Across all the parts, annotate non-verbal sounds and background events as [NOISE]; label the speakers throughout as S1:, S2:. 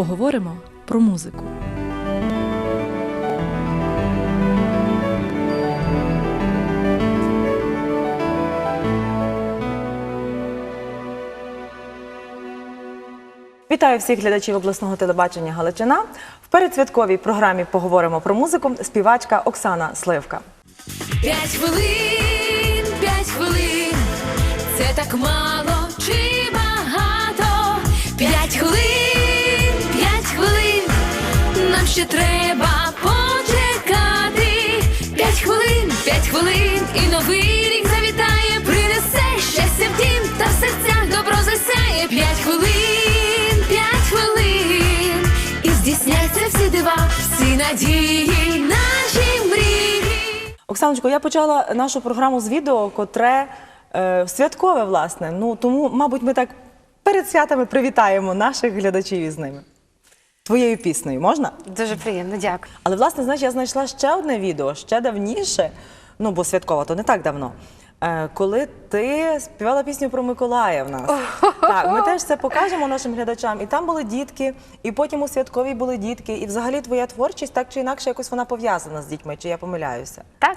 S1: Поговоримо про музику.
S2: Вітаю всіх глядачів обласного телебачення Галичина. В передсвятковій програмі поговоримо про музику. Співачка Оксана Сливка.
S3: П'ять хвилин, п'ять хвилин, це так мало чи багато? П'ять хвилин, ще треба почекати. П'ять хвилин, п'ять хвилин, і новий рік завітає, принесе щастя в дім та в серцях добро засяє. П'ять хвилин, п'ять хвилин, і здійсняться всі дива, всі надії, наші мрії.
S2: Оксаночко, я почала нашу програму з відео, котре е, святкове, власне. Ну тому, мабуть, ми так перед святами привітаємо наших глядачів із ними. Твоєю піснею можна?
S4: Дуже приємно, дякую.
S2: Але власне, знаєш, я знайшла ще одне відео, ще давніше, ну бо святково, то не так давно. е, Коли ти співала пісню про Миколая в нас. Так, ми теж це покажемо нашим глядачам. І там були дітки, і потім у святковій були дітки. І взагалі твоя творчість так чи інакше якось вона пов'язана з дітьми, чи я помиляюся?
S4: Так.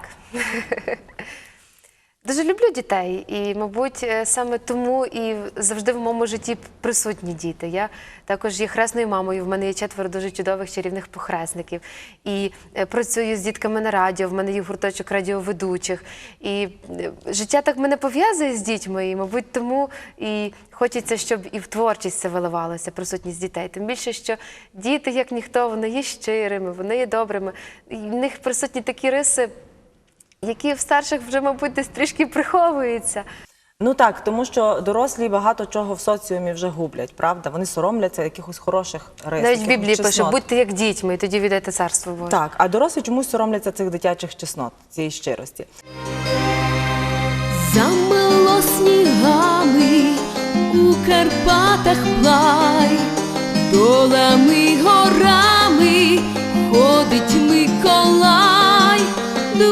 S4: Дуже люблю дітей, і, мабуть, е, саме тому і завжди в моєму житті присутні діти. Я також є хресною мамою. В мене є четверо дуже чудових чарівних похресників. І е, працюю з дітками на радіо. В мене є гурточок радіоведучих. І е, життя так мене пов'язує з дітьми. І, мабуть, тому і хочеться, щоб і в творчість це виливалося, присутність дітей. Тим більше, що діти, як ніхто, вони є щирими, вони є добрими. І в них присутні такі риси які в старших вже, мабуть, десь трішки приховуються.
S2: Ну так, тому що дорослі багато чого в соціумі вже гублять, правда? Вони соромляться якихось хороших рис.
S4: Навіть в
S2: якихось
S4: Біблії пише,
S2: чеснот.
S4: будьте як дітьми, і тоді віддайте царство Боже.
S2: Так, а дорослі чомусь соромляться цих дитячих чеснот, цієї щирості.
S5: Замело снігами у Карпатах плай, долами горами ходить Миколай,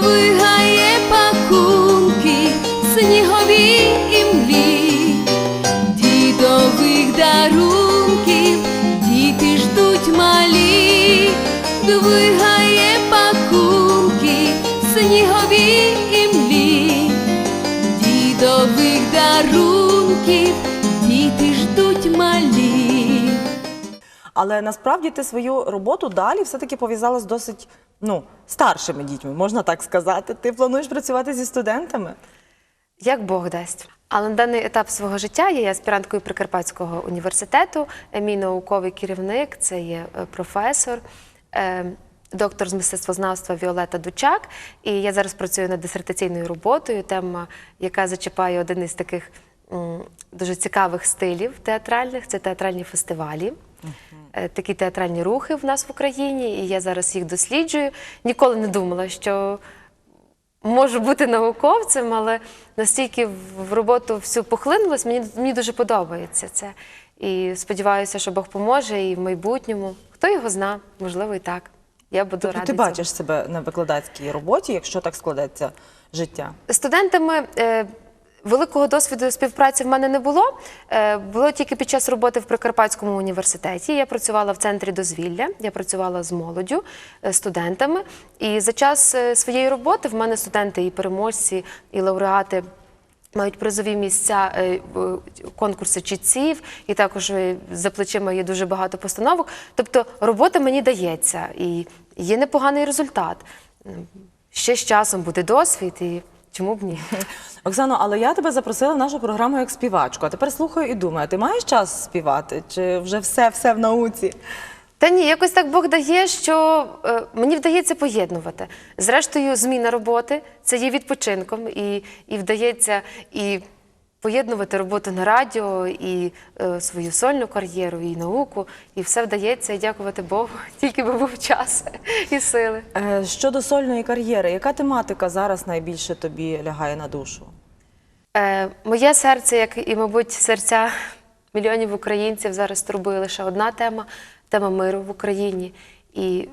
S5: двигає пакунки снігові імлі, дідових дарунків діти ждуть малі, двигає пакунки снігові імлі. Дідових дарунків діти ждуть малі.
S2: Але насправді ти свою роботу далі все-таки пов'язала з досить ну, старшими дітьми, можна так сказати. Ти плануєш працювати зі студентами?
S4: Як Бог дасть. Але на даний етап свого життя я є аспіранткою Прикарпатського університету, мій науковий керівник, це є е, професор, е, доктор з мистецтвознавства Віолета Дучак. І я зараз працюю над дисертаційною роботою, тема, яка зачіпає один із таких дуже цікавих стилів театральних це театральні фестивалі. Е, Такі театральні рухи в нас в Україні, і я зараз їх досліджую. Ніколи не думала, що можу бути науковцем, але настільки в роботу всю похлинулось, мені, мені дуже подобається це. І сподіваюся, що Бог поможе і в майбутньому. Хто його зна, можливо, і так. Я буду
S2: Тобто
S4: рада.
S2: ти
S4: цьому.
S2: бачиш себе на викладацькій роботі, якщо так складеться життя.
S4: Студентами е, великого досвіду співпраці в мене не було. Е, було тільки під час роботи в Прикарпатському університеті. Я працювала в центрі дозвілля, я працювала з молоддю, е, студентами. І за час е, своєї роботи в мене студенти і переможці, і лауреати. Мають призові місця конкурси чітців, і також за плечима є дуже багато постановок. Тобто робота мені дається, і є непоганий результат. Ще з часом буде досвід, і чому б ні? [LAUGHS]
S2: Оксано, але я тебе запросила в нашу програму як співачку. А тепер слухаю і думаю, ти маєш час співати? Чи вже все, все в науці?
S4: Та ні, якось так Бог дає, що е, мені вдається поєднувати. Зрештою, зміна роботи це є відпочинком, і, і вдається і поєднувати роботу на радіо, і е, свою сольну кар'єру, і науку. І все вдається, і дякувати Богу, [LAUGHS] тільки би був час і сили.
S2: Е, Щодо сольної кар'єри, яка тематика зараз найбільше тобі лягає на душу?
S4: Е, моє серце, як і, мабуть, серця мільйонів українців, зараз турбує лише одна тема тема миру в Україні. І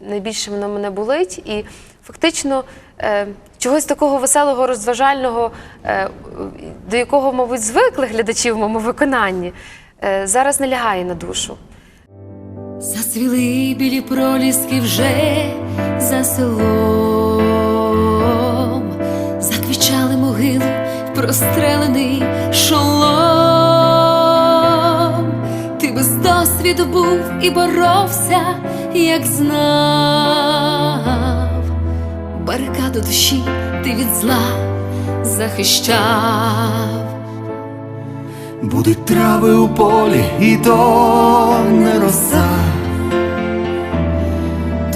S4: найбільше воно мене болить. І фактично е, чогось такого веселого, розважального, е, до якого, мабуть, звикли глядачі в моєму виконанні, е, зараз не лягає на душу.
S5: Зацвіли білі проліски вже за селом, заквічали могили, прострелений шолом. Ти без досвіду був і боровся, як знав. Барикаду душі ти від зла захищав.
S6: Будуть трави у полі, і то не роса.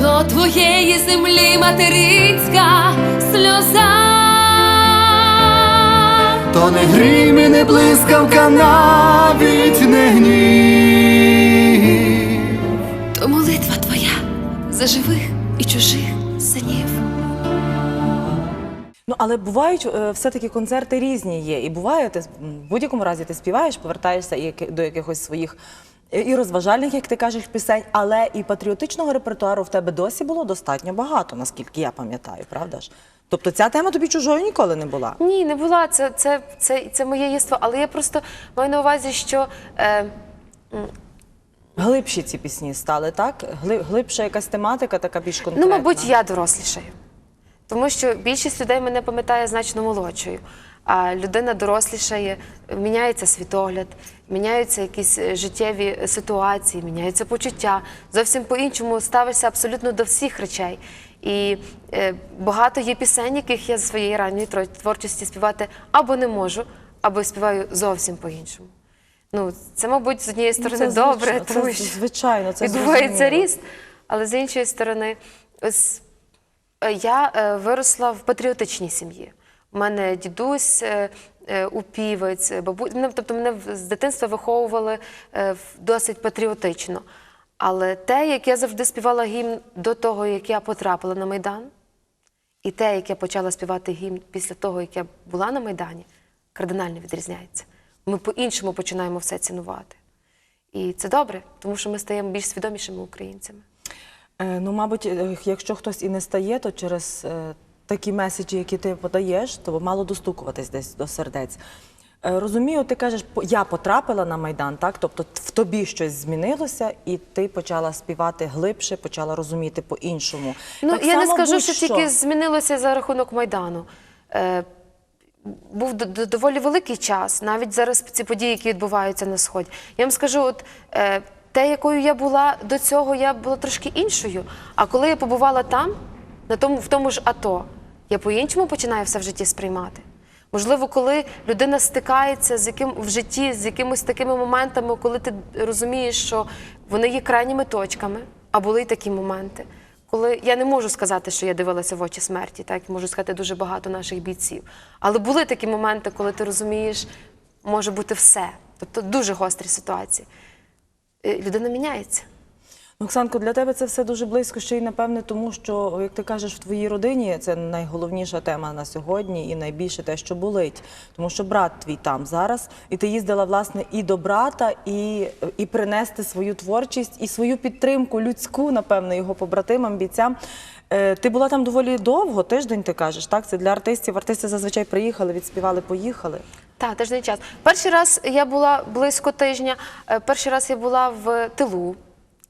S5: До твоєї землі материнська сльоза.
S6: То не грім і не блискавка, навіть не гнів.
S5: То молитва твоя за
S2: але бувають е, все-таки концерти різні є. І буває, ти в будь-якому разі ти співаєш, повертаєшся і до якихось своїх е, і розважальних, як ти кажеш, пісень, але і патріотичного репертуару в тебе досі було достатньо багато, наскільки я пам'ятаю, правда ж? Тобто ця тема тобі чужою ніколи не була.
S4: Ні, не була. Це, це, це, це моє єство. Але я просто маю на увазі, що е,
S2: Глибші ці пісні стали, так? Гли- Глибша якась тематика, така більш конкретна.
S4: ну, мабуть, я дорослішаю. Тому що більшість людей мене пам'ятає значно молодшою. А людина дорослішає, міняється світогляд, міняються якісь е, життєві ситуації, міняються почуття. Зовсім по-іншому ставишся абсолютно до всіх речей. І е, багато є пісень, яких я з своєї ранньої творчості співати або не можу, або співаю зовсім по-іншому. Ну, це, мабуть, з однієї
S2: Ну,
S4: сторони
S2: це
S4: добре,
S2: звич- це
S4: тому що
S2: звичайно, це
S4: відбувається
S2: зрозуміло.
S4: ріст. Але з іншої сторони, ось е, я е, виросла в патріотичній сім'ї. У мене дідусь е, е, упівець, бабу... тобто мене з дитинства виховували е, досить патріотично. Але те, як я завжди співала гімн до того, як я потрапила на Майдан, і те, як я почала співати гімн після того, як я була на Майдані, кардинально відрізняється. Ми по-іншому починаємо все цінувати. І це добре, тому що ми стаємо більш свідомішими українцями.
S2: Е, Ну, мабуть, е, якщо хтось і не стає, то через е, такі меседжі, які ти подаєш, то мало достукуватись десь до сердець. Розумію, ти кажеш, я потрапила на Майдан, так? Тобто в тобі щось змінилося, і ти почала співати глибше, почала розуміти по-іншому.
S4: Ну,
S2: Так
S4: я не скажу, що
S2: будь-що.
S4: тільки змінилося за рахунок Майдану. Е, був доволі великий час, навіть зараз ці події, які відбуваються на Сході. Я вам скажу, от е, те, якою я була до цього, я була трошки іншою. А коли я побувала там, на тому, в тому ж АТО, я по-іншому починаю все в житті сприймати. Можливо, коли людина стикається з яким в житті з якимись такими моментами, коли ти розумієш, що вони є крайніми точками, а були й такі моменти. Коли я не можу сказати, що я дивилася в очі смерті, так можу сказати дуже багато наших бійців. Але були такі моменти, коли ти розумієш, може бути все. Тобто дуже гострі ситуації. Е, Людина міняється.
S2: Оксанко, для тебе це все дуже близько, ще й напевне, тому що, як ти кажеш, в твоїй родині це найголовніша тема на сьогодні і найбільше те, що болить. Тому що брат твій там зараз, і ти їздила власне і до брата, і, і принести свою творчість, і свою підтримку людську, напевно, його побратимам, бійцям. Е, Ти була там доволі довго, тиждень, ти кажеш, так? Це для артистів. Артисти зазвичай приїхали, відспівали, поїхали.
S4: Так, тиждень час. Перший раз я була близько тижня. е, Перший раз я була в тилу.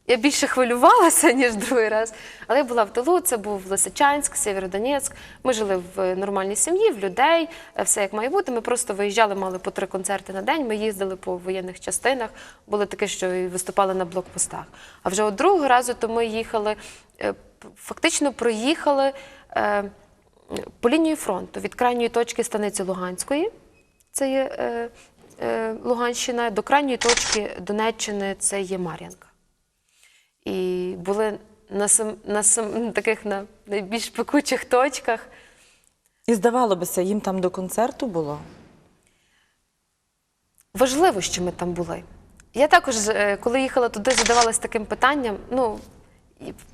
S4: Я більше хвилювалася, [LAUGHS] ніж другий раз. Але я була в тилу, це був Лисичанськ, Сєвєродонецьк. Ми жили в нормальній сім'ї, в людей, е, все як має бути. Ми просто виїжджали, мали по три концерти на день. Ми їздили по воєнних частинах. Було таке, що і виступали на блокпостах. А вже от другого разу то ми їхали, е, фактично проїхали е, по лінії фронту від крайньої точки станиці Луганської це є е, е, Луганщина, до крайньої точки Донеччини це є Мар'янка. І були на, сам, на сам, [LAUGHS] таких на найбільш пекучих точках.
S2: І здавалося, їм там до концерту було.
S4: Важливо, що ми там були. Я також, е, коли їхала туди, задавалася таким питанням: ну,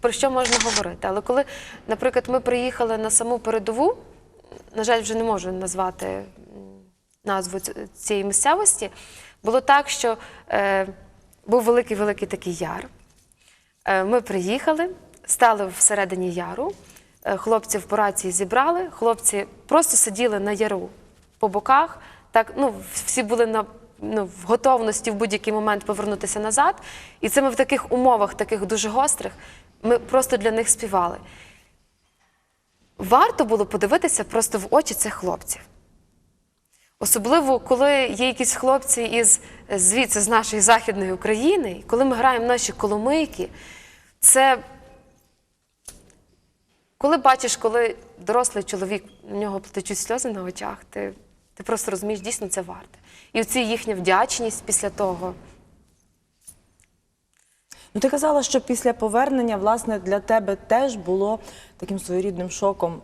S4: про що можна говорити. Але коли, наприклад, ми приїхали на саму передову, на жаль, вже не можу назвати назву цієї місцевості, було так, що е, був великий-великий такий яр. Е, Ми приїхали, стали всередині яру, е, хлопців по рації зібрали, хлопці просто сиділи на яру по боках. Так, ну, всі були на ну, в готовності в будь-який момент повернутися назад. І це ми в таких умовах, таких дуже гострих, ми просто для них співали. Варто було подивитися просто в очі цих хлопців. Особливо, коли є якісь хлопці із звідси, з нашої західної України, коли ми граємо наші коломийки, це коли бачиш, коли дорослий чоловік, у нього течуть сльози на очах, ти, ти просто розумієш, дійсно це варте. І оці їхня вдячність після того.
S2: Ну, ти казала, що після повернення, власне, для тебе теж було таким своєрідним шоком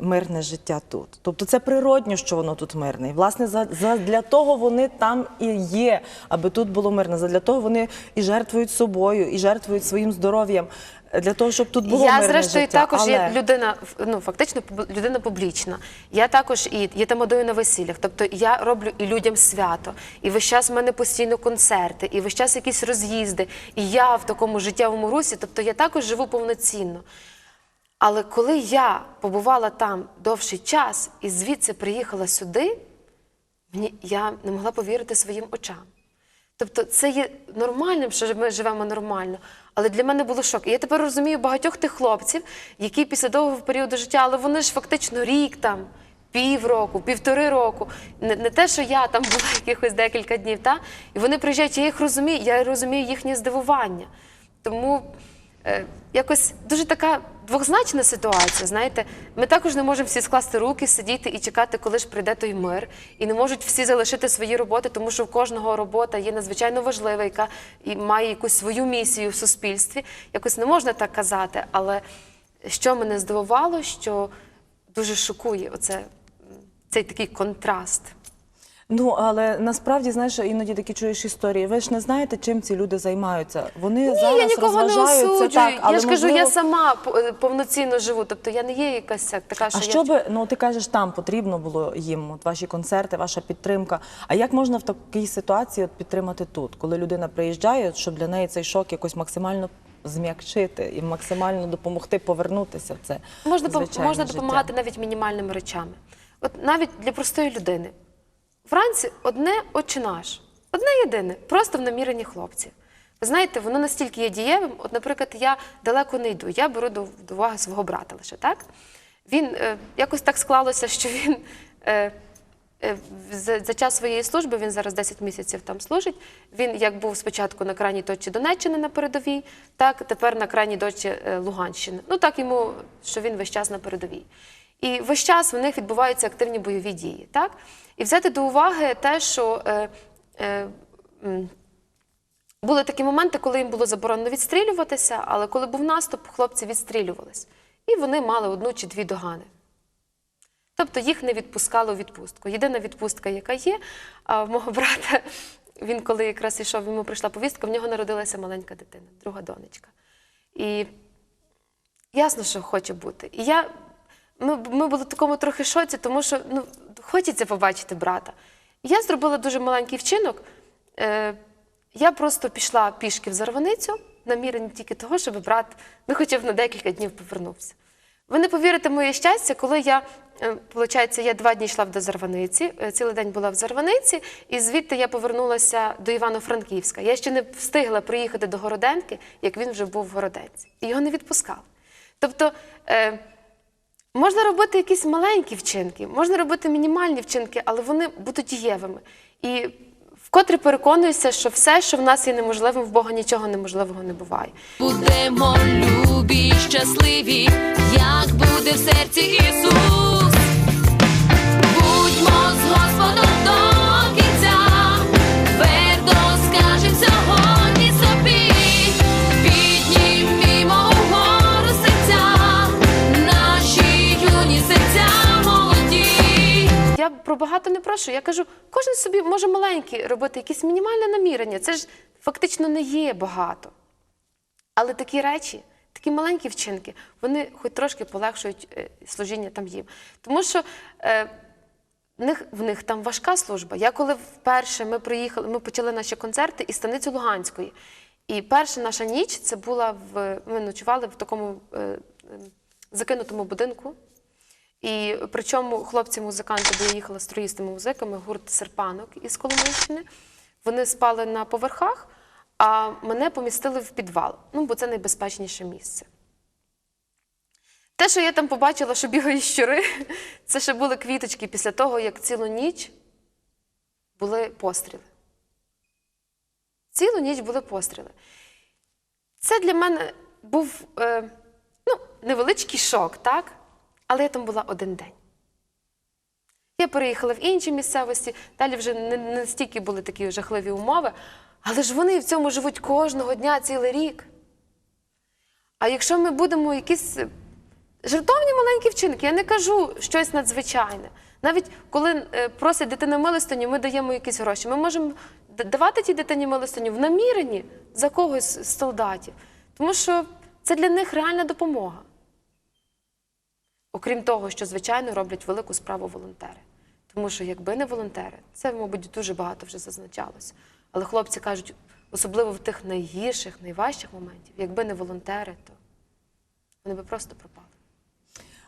S2: мирне життя тут. Тобто це природньо, що воно тут мирне. І, власне, за, за, для того вони там і є, аби тут було мирно. Задля того вони і жертвують собою, і жертвують своїм здоров'ям, е, для того, щоб тут було
S4: я,
S2: мирне
S4: зрештою,
S2: життя.
S4: також є
S2: Але-
S4: людина, ну фактично людина публічна. Я також і є тамадою на весіллях. Тобто я роблю і людям свято, і весь час в мене постійно концерти, і весь час якісь роз'їзди. І я в такому життєвому русі, тобто я також живу повноцінно. Але коли я побувала там довший час і звідси приїхала сюди, мені я не могла повірити своїм очам. Тобто це є нормальним, що ми живемо нормально. Але для мене було шок. І я тепер розумію багатьох тих хлопців, які після довгого періоду життя, але вони ж фактично рік там, півроку, півтори року. Не, не те, що я там була [LAUGHS] якихось декілька днів, та? і вони приїжджають, я їх розумію, я розумію їхнє здивування. Тому якось дуже така двозначна ситуація. Знаєте, ми також не можемо всі скласти руки, сидіти і чекати, коли ж прийде той мир. І не можуть всі залишити свої роботи, тому що в кожного робота є надзвичайно важлива, яка і має якусь свою місію в суспільстві. Якось не можна так казати. Але що мене здивувало, що дуже шокує оце, цей такий контраст.
S2: Ну, але насправді, знаєш, іноді такі чуєш історії. Ви ж не знаєте, чим ці люди займаються. Вони
S4: Ні,
S2: зараз
S4: я нікого не
S2: розважаються
S4: осуджую.
S2: так, але
S4: я ж кажу, я сама по- е, повноцінно живу. Тобто я не є якась така, що
S2: А
S4: я
S2: що би, ну ти кажеш, там потрібно було їм, от ваші концерти, ваша підтримка. А як можна в такій ситуації от підтримати тут, коли людина приїжджає, щоб для неї цей шок якось максимально зм'якчити і максимально допомогти повернутися в це
S4: Можна, пом-
S2: звичайне
S4: можна
S2: життя?
S4: допомагати навіть мінімальними речами. От навіть для простої людини. Вранці одне «Отче наш, одне єдине, просто в наміренні хлопців. Ви знаєте, воно настільки є дієвим. От, наприклад, я далеко не йду, я беру до, до уваги свого брата лише, так? Він е, якось так склалося, що він е, е, за, за час своєї служби, він зараз 10 місяців там служить. Він як був спочатку на крайній точці Донеччини на передовій, так тепер на крайній точці е, Луганщини. Ну так йому, що він весь час на передовій. І весь час в них відбуваються активні бойові дії. Так? І взяти до уваги те, що е, е, були такі моменти, коли їм було заборонено відстрілюватися, але коли був наступ, хлопці відстрілювались. І вони мали одну чи дві догани. Тобто їх не відпускали у відпустку. Єдина відпустка, яка є, а в мого [LAUGHS] брата, він коли якраз йшов, йому прийшла повістка, в нього народилася маленька дитина, друга донечка. І ясно, що хоче бути. І я, ми, ми були в такому трохи шоці, тому що ну, хочеться побачити брата. Я зробила дуже маленький вчинок. Е, я просто пішла пішки в Зарваницю, намірені тільки того, щоб брат ну, хоча б на декілька днів повернувся. Ви не повірите моє щастя, коли я, е, виходить, я два дні йшла до Зарваниці, е, цілий день була в Зарваниці, і звідти я повернулася до Івано-Франківська. Я ще не встигла приїхати до Городенки, як він вже був в Городенці. І його не відпускали. Тобто е, можна робити якісь маленькі вчинки, можна робити мінімальні вчинки, але вони будуть дієвими. І вкотре переконуюся, що все, що в нас є неможливим, в Бога нічого неможливого не буває.
S3: Будемо любі, щасливі, як буде в серці Ісус.
S4: Я про багато не прошу. Я кажу, кожен собі може маленькі робити якісь мінімальне намірення. Це ж фактично не є багато. Але такі речі, такі маленькі вчинки, вони хоч трошки полегшують е, служіння там їм. Тому що е, в них, в них там важка служба. Я коли вперше ми приїхали, ми почали наші концерти із станиці Луганської. І перша наша ніч це була в. Ми ночували в такому е, закинутому будинку. І причому хлопці-музиканти, бо я їхала з троїстами-музиками, гурт Серпанок із Коломийщини. Вони спали на поверхах, а мене помістили в підвал. Ну, бо це найбезпечніше місце. Те, що я там побачила, що бігають щури, [LAUGHS] це ще були квіточки після того, як цілу ніч були постріли. Цілу ніч були постріли. Це для мене був е, ну, невеличкий шок, так? Але я там була один день. Я переїхала в інші місцевості, далі вже не, настільки були такі жахливі умови, але ж вони в цьому живуть кожного дня цілий рік. А якщо ми будемо якісь е, жертовні маленькі вчинки, я не кажу щось надзвичайне. Навіть коли е, просять дитина милостиню, ми даємо якісь гроші. Ми можемо давати тій дитині милостиню в наміренні за когось з солдатів, тому що це для них реальна допомога. Окрім того, що звичайно роблять велику справу волонтери. Тому що якби не волонтери, це, мабуть, дуже багато вже зазначалося. Але хлопці кажуть, особливо в тих найгірших, найважчих моментів, якби не волонтери, то вони би просто пропали.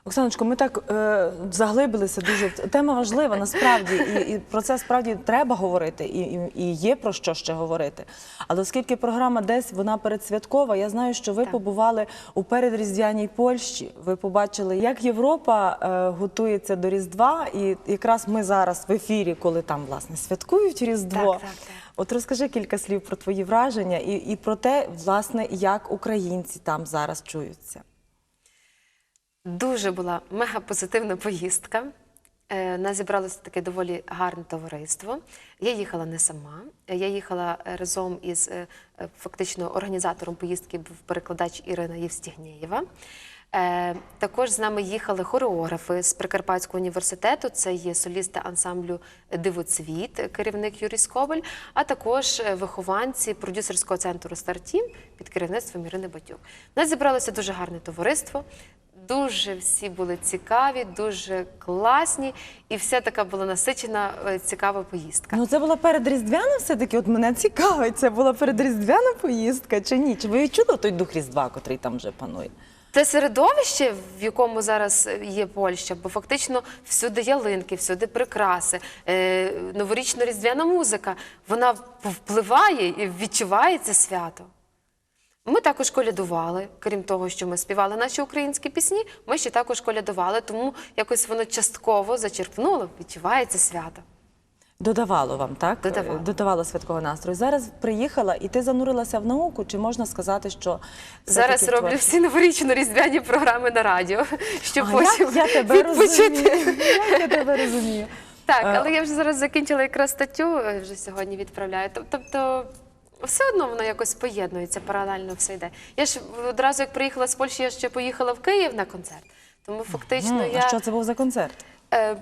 S2: Оксаночко, ми так е, заглибилися дуже. Тема важлива насправді, і, і про це справді треба говорити, і, і, і є про що ще говорити. Але оскільки програма десь вона передсвяткова, я знаю, що ви
S4: Так.
S2: побували у передріздвяній Польщі. Ви побачили, як Європа е, готується до Різдва, і якраз ми зараз в ефірі, коли там власне святкують Різдво.
S4: Так, так, так.
S2: От розкажи кілька слів про твої враження і, і про те, власне, як українці там зараз чуються.
S4: Дуже була мега позитивна поїздка. Е, Нас зібралося таке доволі гарне товариство. Я їхала не сама, я їхала е, разом із е, фактично організатором поїздки був перекладач Ірина Євстігнєєва. Також з нами їхали хореографи з Прикарпатського університету. Це є солісти ансамблю Дивоцвіт, керівник Юрій Скобель, а також вихованці продюсерського центру Стартім під керівництвом Ірини Батюк. Нас зібралося дуже гарне товариство. Дуже всі були цікаві, дуже класні, і вся така була насичена, е, цікава поїздка.
S2: Ну, це була передріздвяна все-таки. От мене цікавить, це була передріздвяна поїздка чи ні? Чи ви відчули той дух Різдва, котрий там вже панує?
S4: Те середовище, в якому зараз е, є Польща, бо фактично всюди ялинки, всюди прикраси, е, новорічно-різдвяна музика, вона впливає і відчуває це свято. Ми також колядували, крім того, що ми співали наші українські пісні, ми ще також колядували, тому якось воно частково зачерпнуло, відчувається свято.
S2: Додавало вам, так?
S4: Додавало.
S2: Додавало святкового настрою. Зараз приїхала і ти занурилася в науку, чи можна сказати, що
S4: Зараз роблю всі новорічно-різдвяні програми на радіо, щоб
S2: А,
S4: потім
S2: я тебе
S4: відпочити.
S2: розумію. Як я тебе розумію.
S4: Так,
S2: Е,
S4: але я вже зараз закінчила якраз статтю, е, вже сьогодні відправляю. Тоб- Тобто, все одно воно якось поєднується, паралельно все йде. Я ж одразу, як приїхала з Польщі, я ще поїхала в Київ на концерт. Тому фактично
S2: М,
S4: я.
S2: А що це був за концерт?
S4: Е,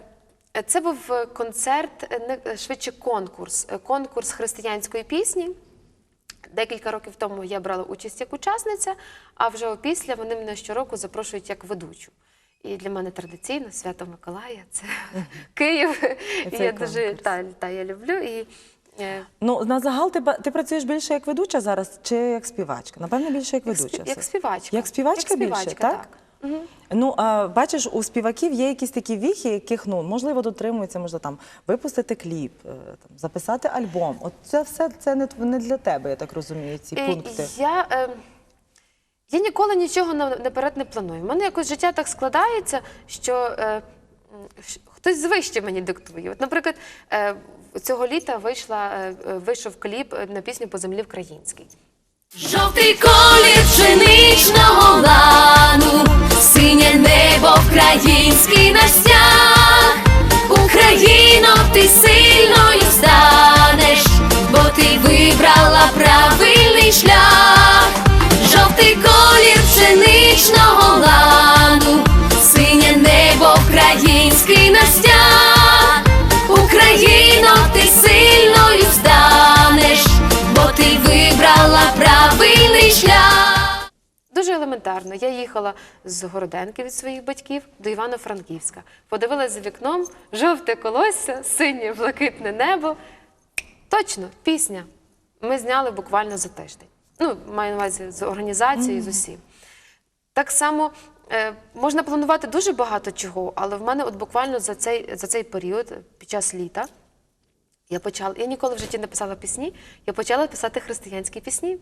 S4: Це був е, концерт, е, не- швидше конкурс, конкурс християнської пісні. Декілька років тому я брала участь як учасниця, а вже опісля вони мене щороку запрошують як ведучу. І для мене традиційно свято Миколая це Київ. І я дуже та, та, я люблю. І,
S2: Ну, на загал ти, ти працюєш більше як ведуча зараз, чи як співачка? Напевно, більше як
S4: як,
S2: ведуча.
S4: як співачка.
S2: Як співачка більше,
S4: співачка,
S2: так? Ну, а, бачиш, у співаків є якісь такі віхи, яких ну можливо дотримуються, можна там випустити кліп, е, там записати альбом. От це все це не, не для тебе, я так розумію, ці
S4: Е,
S2: пункти.
S4: Я, е, я ніколи нічого наперед не планую. У мене якось життя так складається, що е, хтось звище мені диктує. От, наприклад, е, цього літа вийшла, е, е, вийшов кліп на пісню по землі українській.
S3: Жовтий колір пшеничного лану, синє небо український наш стяг. Україно, ти сильною станеш, бо ти вибрала правильний шлях. Жовтий колір пшеничного лану,
S4: Дуже елементарно. Я їхала з Городенки від своїх батьків до Івано-Франківська. Подивилася за вікном жовте колосся, синє блакитне небо. Точно, пісня. Ми зняли буквально за тиждень. Ну, маю на увазі з організацією, з усім. Так само Е, можна планувати дуже багато чого, але в мене от буквально за цей, за цей період, під час літа, я почала. Я ніколи в житті не писала пісні, я почала писати християнські пісні.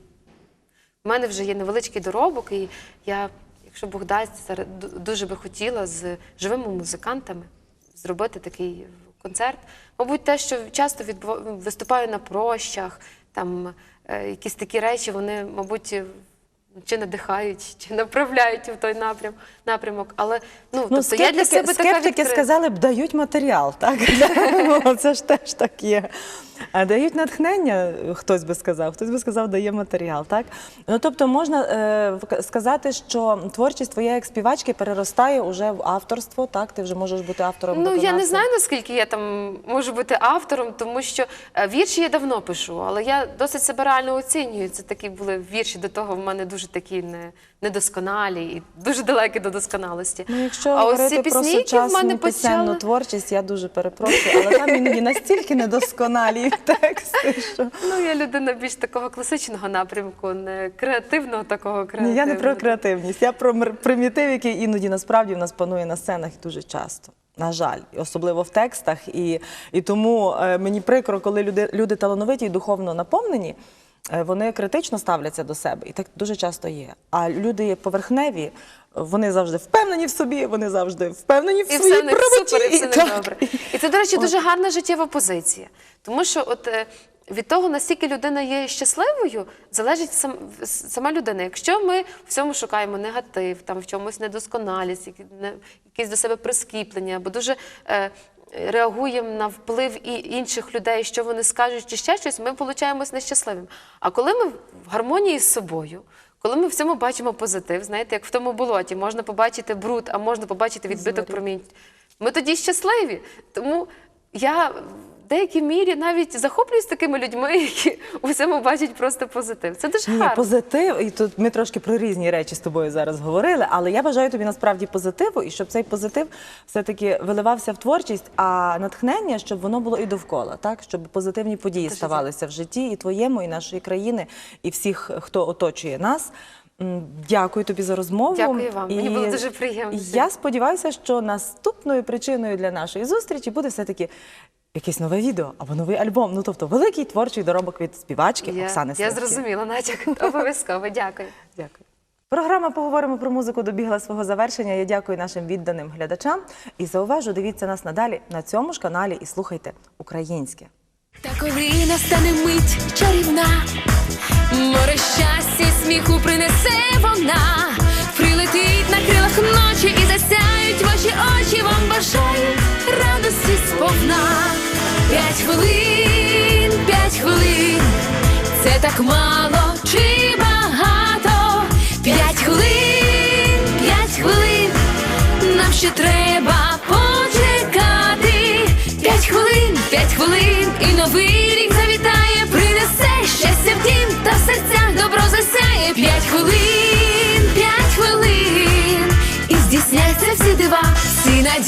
S4: У мене вже є невеличкий доробок, і я, якщо Бог дасть, дуже би хотіла з живими музикантами зробити такий концерт. Мабуть, те, що часто виступаю на прощах, там е, якісь такі речі, вони, мабуть, чи надихають, чи направляють в той напрям, напрямок. Але ну, тобто я для себе така
S2: скептики сказали б, дають матеріал, так? [LAUGHS] Ну, Це ж теж так є. А дають натхнення, хтось би сказав, хтось би сказав, дає матеріал, так? Ну, тобто можна е, сказати, що творчість твоя як співачки переростає уже в авторство, так? Ти вже можеш бути автором
S4: Ну, я не знаю, наскільки я там можу бути автором, тому що е, вірші я давно пишу, але я досить себе реально оцінюю. Це такі були вірші до того в мене дуже такі не, недосконалі і дуже далекі до досконалості.
S2: Ну, якщо
S4: а ось ці
S2: про
S4: пісні, які в мене почали...
S2: творчість, я дуже перепрошую, але там іноді настільки недосконалі [LAUGHS] тексти, що
S4: Ну, я людина більш такого класичного напрямку, не креативного такого
S2: Ні,
S4: креативного.
S2: я не про креативність, я про примітив, який іноді насправді в нас панує на сценах дуже часто. На жаль, особливо в текстах. І, і тому е, мені прикро, коли люди, люди талановиті і духовно наповнені, вони критично ставляться до себе. І так дуже часто є. А люди поверхневі, вони завжди впевнені в собі, вони завжди впевнені в
S4: І
S2: своїй
S4: все
S2: правоті.
S4: супер, і все
S2: так.
S4: добре. І це, до речі, дуже гарна життєва позиція. Тому що от е, від того, наскільки людина є щасливою, залежить сам, сама людина. Якщо ми в всьому шукаємо негатив, там в чомусь недосконалість, не- якісь до себе прискіплення, або дуже. Е, Реагуємо на вплив і інших людей, що вони скажуть, чи ще щось, ми получаємось нещасливим. А коли ми в гармонії з собою, коли ми в цьому бачимо позитив, знаєте, як в тому болоті, можна побачити бруд, а можна побачити відбиток промінь. Ми тоді щасливі. Тому я деякій мірі навіть захоплююсь такими людьми, які у всьому бачать просто позитив. Це дуже
S2: Ні, позитив, і тут ми трошки про різні речі з тобою зараз говорили, але я бажаю тобі насправді позитиву, і щоб цей позитив все-таки виливався в творчість, а натхнення, щоб воно було і довкола, так? Щоб позитивні події
S4: Дуже
S2: ставалися в житті і твоєму, і нашої країни, і всіх, хто оточує нас. Дякую тобі за розмову.
S4: Дякую вам. Мені було дуже приємно.
S2: Я сподіваюся, що наступною причиною для нашої зустрічі буде все-таки якесь нове відео або новий альбом. Ну тобто великий творчий доробок від співачки
S4: Я,
S2: Оксани
S4: я зрозуміла, натяк. [LAUGHS] Обов'язково. Дякую.
S2: Дякую. Програма Поговоримо про музику добігла свого завершення. Я дякую нашим відданим глядачам і зауважу, дивіться нас надалі на цьому ж каналі і слухайте українське.
S3: Та коли настане мить чарівна, море щастя і сміху принесе вона, прилетить на крилах ночі і засяють ваші очі, вам бажають радості сповна. П'ять хвилин, п'ять хвилин, це так мало чи багато? П'ять хвилин, п'ять хвилин, нам ще треба почекати. П'ять хвилин, п'ять хвилин, і новий рік завітає, принесе щастя в дім та в серцях добро засяє. П'ять хвилин,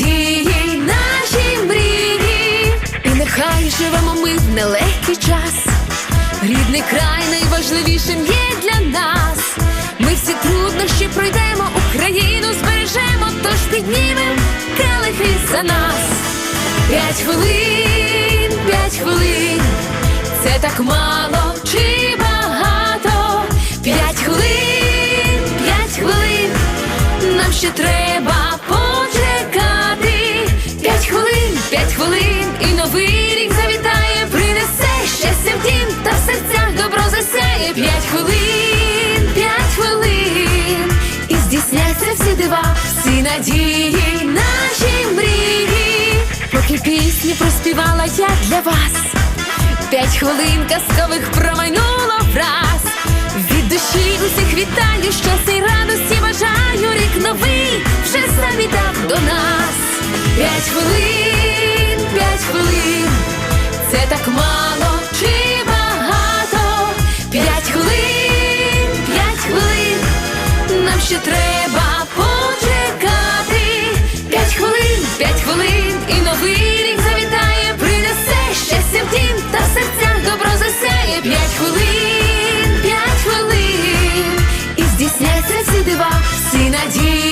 S3: надії, наші мрії. І нехай живемо ми в нелегкий час. Рідний край найважливішим є для нас. Ми всі труднощі пройдемо, Україну збережемо, тож піднімем келихи за нас. П'ять хвилин, п'ять хвилин, це так мало чи багато? П'ять хвилин, п'ять хвилин, нам ще треба новий рік завітає, принесе щастя в дім та в серцях добро засяє. П'ять хвилин, п'ять хвилин, і здійсняться всі дива, всі надії, наші мрії. Поки пісню проспівала я для вас. П'ять хвилин казкових промайнуло враз. Від душі усіх вітаю, щастя й радості бажаю. Рік новий вже завітав до нас. П'ять хвилин, п'ять хвилин, це так мало чи багато. П'ять хвилин, п'ять хвилин, нам ще треба почекати. П'ять хвилин, п'ять хвилин, і новий рік завітає, принесе щастя в дім та в серцях добро засяє. П'ять хвилин, п'ять хвилин, і здійсняться всі дива, всі надії.